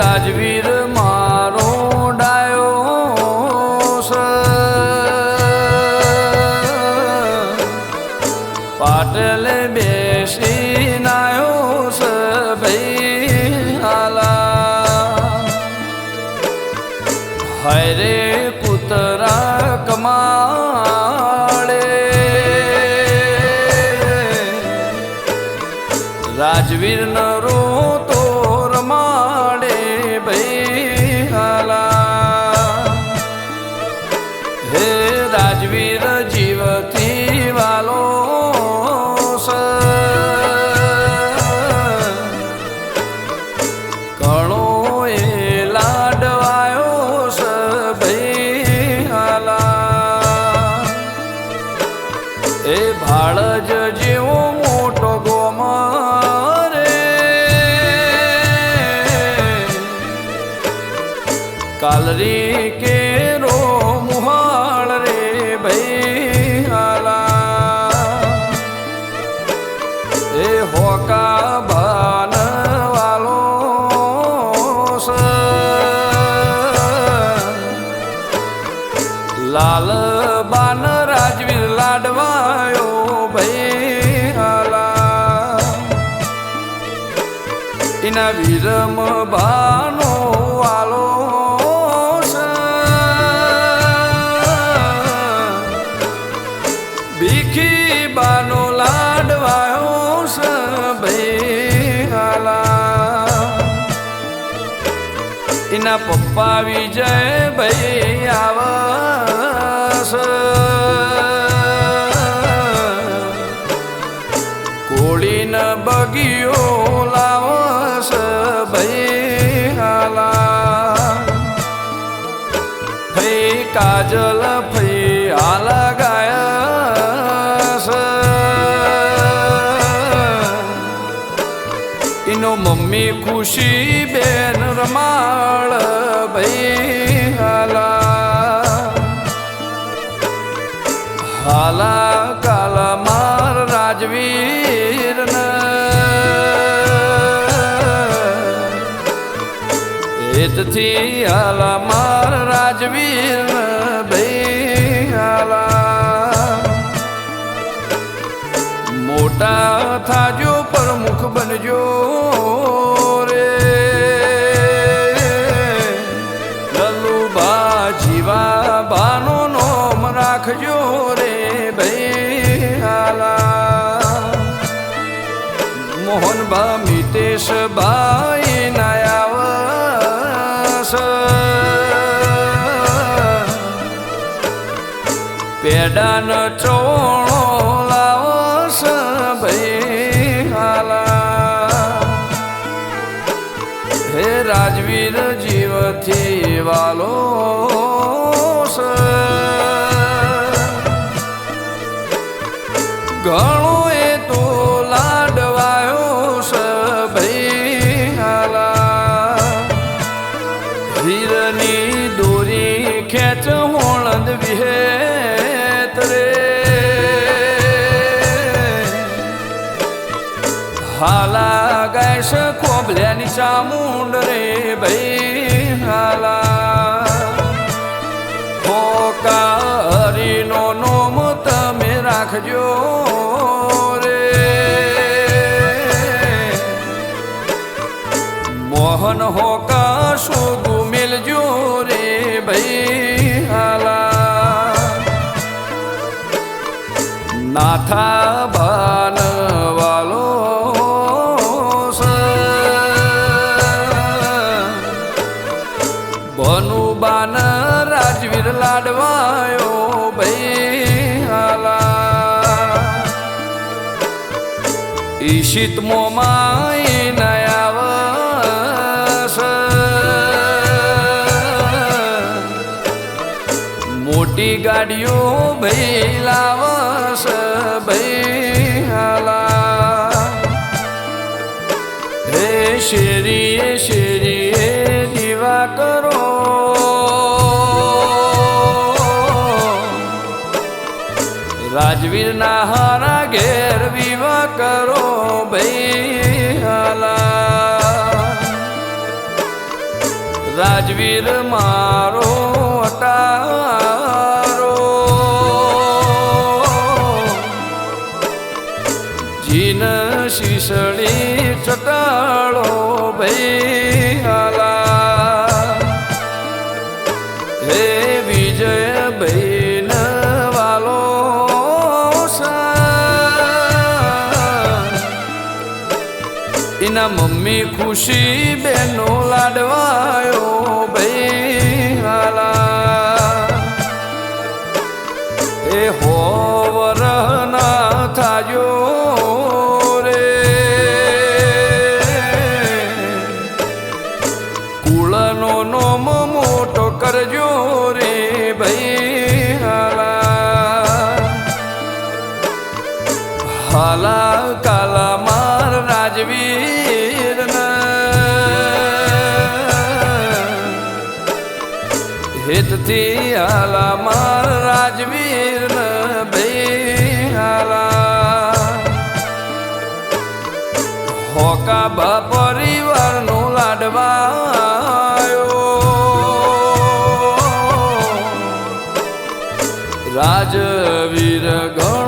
રાજવીર મારો ડાયો. પાટલે બેસી નાયો છે ભાઈ હાલા હાય રે કૂતરા કમાડે રાજવીર નરો કાલરી કેરો મુહાળ રે ભાઈ હાલા એ હોકા ભાન વાલો. લાલ બાન રાજવીર લાડવાયો ભાઈ હાલા એના વીરમ બાનો એના પપ્પા વિજય ભાઈ આવસ. કોળીન બગીઓ લાવસ ભાઈ હાલા. ફઈ કાજલ ફઈ એનો મમ્મી ખુશી બેન રમાળ ભાઈ હાલા. હાલા કાલા માર રાજવીર એતથી હાલા માર રાજવીર ભાઈ હાલા. મોટા થાજો પ્રમુખ બનજો રે. લલુબા જીવા બાનો નોમ રાખજો રે ભાઈ આલા મોહનબા મિતેશ ભાઈ નાયાવસ. પેડાન ચોણો જીવથી વાલો. ઘણો એ તો લાડવાયો ભાઈ હાલા હીરની દોરી ખેંચ હોળંદ વિહેત હાલા ગાયસ ખોબલ્યાની ચામુંડ રે ભાઈ હોકા હરીનો નોમ તમે રાખજો રે. મોહન હોકા શોગુ મિલજો રે ભાઈ હાલા નાથા ભાન વાલો ઈશિત મોમાઈ નયાવસ મોટી ગાડીઓ ભાઈ લાવસ ભાઈ હાલા. હે શેરીએ શેરીએ દીવા કરો. રાજવીરના હારા ઘેર રાજવીર મારો અટારો એના મમ્મી ખુશી બેનો લાડવાયો ભાઈ હાલા. એ હોવર ના થાયો રે. કુળનો નોમ મોટો કરજો રે ભાઈ હાલા. હાલા હાલા માર રાજવીર હાલા હોકા બા પરિવારનો લાડવાયો. રાજવીર ઘર